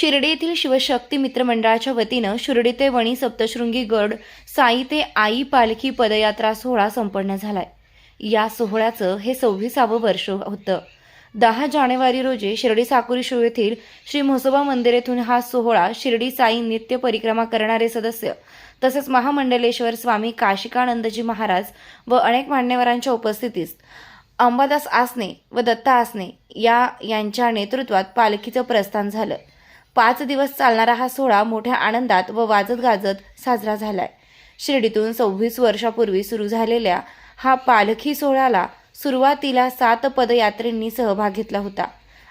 शिर्डी येथील शिवशक्ती मित्रमंडळाच्या वतीनं शिर्डी ते वणी सप्तशृंगी गड साई ते आई पालखी पदयात्रा सोहळा संपन्न झालाय. या सोहळ्याचं हे सव्वीसावं वर्ष होतं. दहा जानेवारी रोजी शिर्डी साकुरी शिव येथील श्री म्हसोबा मंदिर येथून हा सोहळा शिर्डी साई नित्य परिक्रमा करणारे सदस्य तसेच महामंडलेश्वर स्वामी काशिकानंदजी महाराज व अनेक मान्यवरांच्या उपस्थितीत अंबादास आसने व दत्ता आसने या यांच्या नेतृत्वात पालखीचं प्रस्थान झालं. पाच दिवस चालणारा हा सोहळा मोठ्या आनंदात व वाजत गाजत साजरा झालाय. शिर्डीतून सव्वीस वर्षापूर्वी सुरू झालेल्या हा पालखी सोहळ्याला सुरुवातीला सात पदयात्रेंनी सहभाग घेतला होता.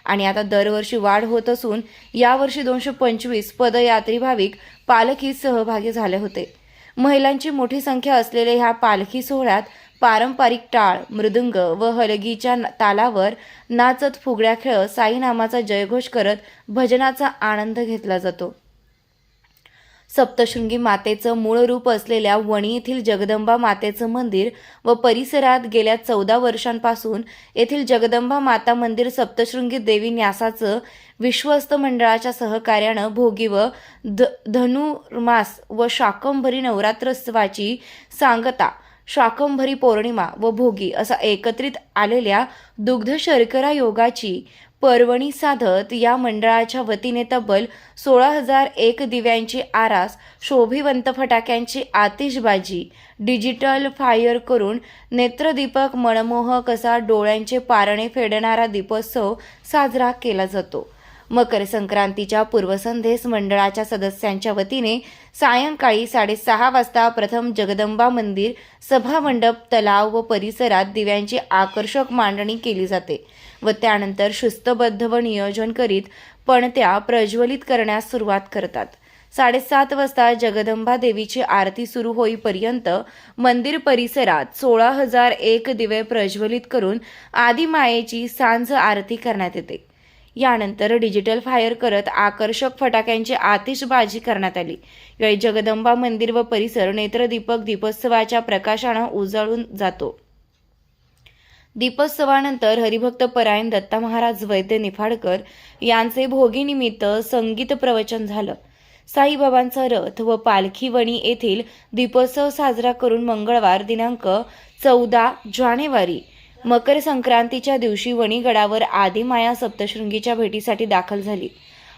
आणि आता दरवर्षी वाढ होत असून यावर्षी दोनशे पंचवीस पदयात्री भाविक पालखीत सहभागी झाले होते. महिलांची मोठी संख्या असलेल्या ह्या पालखी सोहळ्यात पारंपरिक टाळ मृदुंग व हलगीच्या तालावर नाचत फुगड्या खेळत साईनामाचा जयघोष करत भजनाचा आनंद घेतला जातो. सप्तशृंगी मातेचं मूळ रूप असलेल्या वणी येथील जगदंबा मातेचं मंदिर व परिसरात गेल्या चौदा वर्षांपासून येथील जगदंबा माता मंदिर सप्तशृंगी देवी न्यासाचं विश्वस्त मंडळाच्या सहकार्यानं भोगी व ध धनुर्मास व शाकंभरी नवरात्रोत्सवाची सांगता शाकंभरी पौर्णिमा व भोगी असा एकत्रित आलेल्या दुग्ध शर्करा योगाची पर्वणी साधत या मंडळाच्या वतीने तब्बल सोळा हजार एक दिव्यांची आरास शोभिवंत फटाक्यांची आतिषबाजी डिजिटल फायर करून नेत्रदीपक मनमोहक असा डोळ्यांचे पारणे फेडणारा दीपोत्सव साजरा केला जातो. मकर संक्रांतीच्या पूर्वसंध्येस मंडळाच्या सदस्यांच्या वतीने सायंकाळी साडेसहा वाजता प्रथम जगदंबा मंदिर सभामंडप तलाव व परिसरात दिव्यांची आकर्षक मांडणी केली जाते व त्यानंतर शिस्तबद्ध व नियोजन करीत पणत्या प्रज्वलित करण्यास सुरुवात करतात. साडेसात वाजता जगदंबा देवीची आरती सुरू होईपर्यंत मंदिर परिसरात सोळा हजार एक दिवे प्रज्वलित करून आदिमायेची सांज आरती करण्यात येते. यानंतर डिजिटल फायर करत आकर्षक फटाक्यांची आतिषबाजी करण्यात आली. यावेळी जगदंबा मंदिर व परिसर नेत्रदीपक दीपोत्सवाच्या प्रकाशानं उजळून जातो. दीपोत्सवानंतर हरिभक्त परायण दत्ता महाराज वैद्य निफाडकर यांचे भोगीनिमित्त संगीत प्रवचन झालं. साईबाबांचा रथ व पालखी वणी येथील दीपोत्सव साजरा करून मंगळवार दिनांक चौदा जानेवारी मकर संक्रांतीच्या दिवशी वणीगडावर आदिमाया सप्तशृंगीच्या भेटीसाठी दाखल झाली.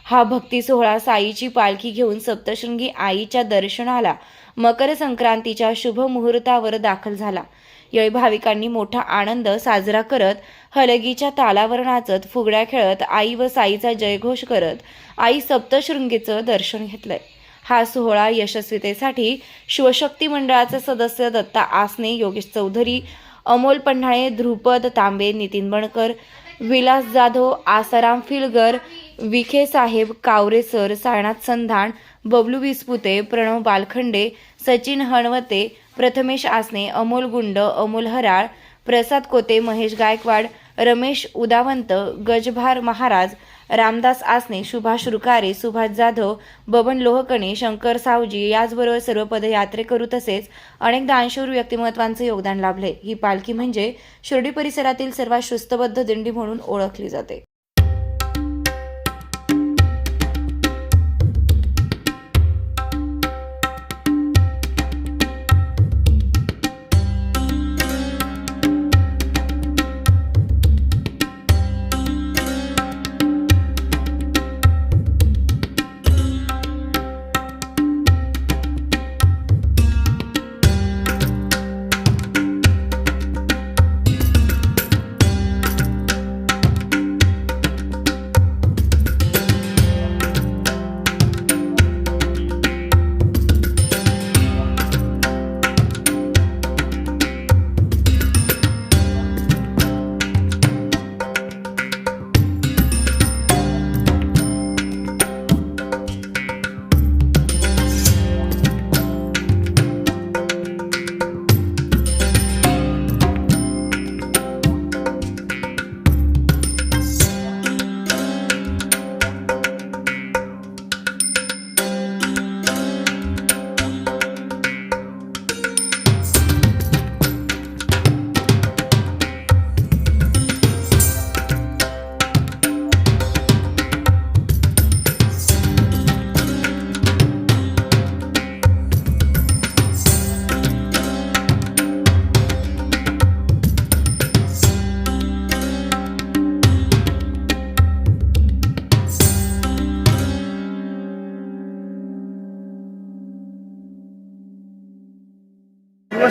हा भक्ती सोहळा साईची पालखी घेऊन सप्तशृंगी आईच्या दर्शनाला मकर संक्रांतीच्या शुभ मुहूर्तावर दाखल झाला. यावेळी भाविकांनी मोठा आनंद साजरा करत हलगीच्या तालावर नाचत फुगड्या खेळत आई व साईचा जयघोष करत आई सप्तशृंगीचं दर्शन घेतलंय. हा सोहळा यशस्वीतेसाठी शिवशक्ती मंडळाचे सदस्य दत्ता आसने योगेश चौधरी अमोल पन्हाळे ध्रुपद तांबे नितीन बणकर विलास जाधव आसाराम फिलगर विखे साहेब कावरे सर सायनाथ संधान बबलू विस्पुते प्रणव बालखंडे सचिन हणवते प्रथमेश आसने अमोल गुंड अमोल हराळ प्रसाद कोते महेश गायकवाड रमेश उदावंत गजभार महाराज रामदास आसने सुभाष रुकारे सुभाष जाधव बबन लोहकणे शंकर सावजी याचबरोबर सर्व पदयात्रेकरू तसेच अनेक दानशूर व्यक्तिमत्वांचे योगदान लाभले. ही पालखी म्हणजे शिर्डी परिसरातील सर्वात शिस्तबद्ध दिंडी म्हणून ओळखली जाते.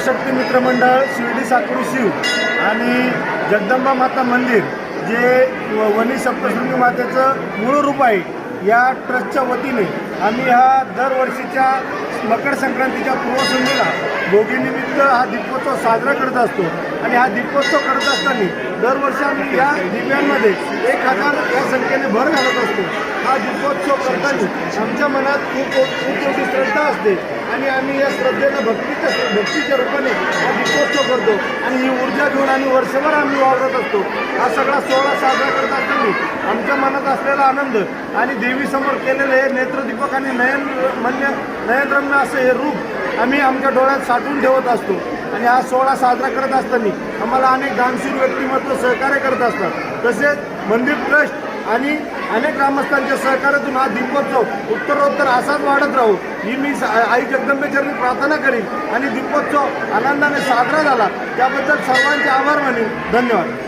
शिवशक्ती मित्रमंडळ शिर्डी साखळी शिव आणि जगदंबा माता मंदिर जे व- वनी सप्तशृंगी मातेचं मूळ रूप आहे या ट्रस्टच्या वतीने आम्ही ह्या दरवर्षीच्या मकर संक्रांतीच्या पूर्वसंध्येला भोगीनिमित्त हा दीपोत्सव साजरा करत असतो. आणि हा दीपोत्सव करत असताना दरवर्षी आम्ही या दिव्यांमध्ये एक हजार या संख्येने भर घालत असतो. हा दीपोत्सव करताना आमच्या मनात खूप खूप मोठी श्रद्धा असते. आणि आम्ही या श्रद्धेनं भक्तीच्या भक्तीच्या रूपाने हा दीपोत्सव करतो. आणि ही ऊर्जा घेऊन आणि वर्षभर आम्ही वावरत असतो. हा सगळा सोहळा साजरा करत असताना मनात असलेला आनंद आणि देवीसमोर केलेले हे नेत्रदीपक आणि नयन मन्य नयनरम्य असं हे रूप आम्ही आमच्या डोळ्यात साठवून ठेवत असतो. आणि हा सोहळा साजरा करत असताना आम्हाला अनेक दानशूर व्यक्तिमत्व सहकार्य करत असतात. तसेच मंदिर ट्रस्ट आणि अनेक ग्रामस्थांच्या सहकार्यातून हा दीपोत्सव उत्तरोत्तर असाच वाढत राहू ही मी आई जगदंबेचरणी प्रार्थना करीन. आणि दीपोत्सव आनंदाने साजरा झाला. त्याबद्दल सर्वांचे आभार मानेन. धन्यवाद.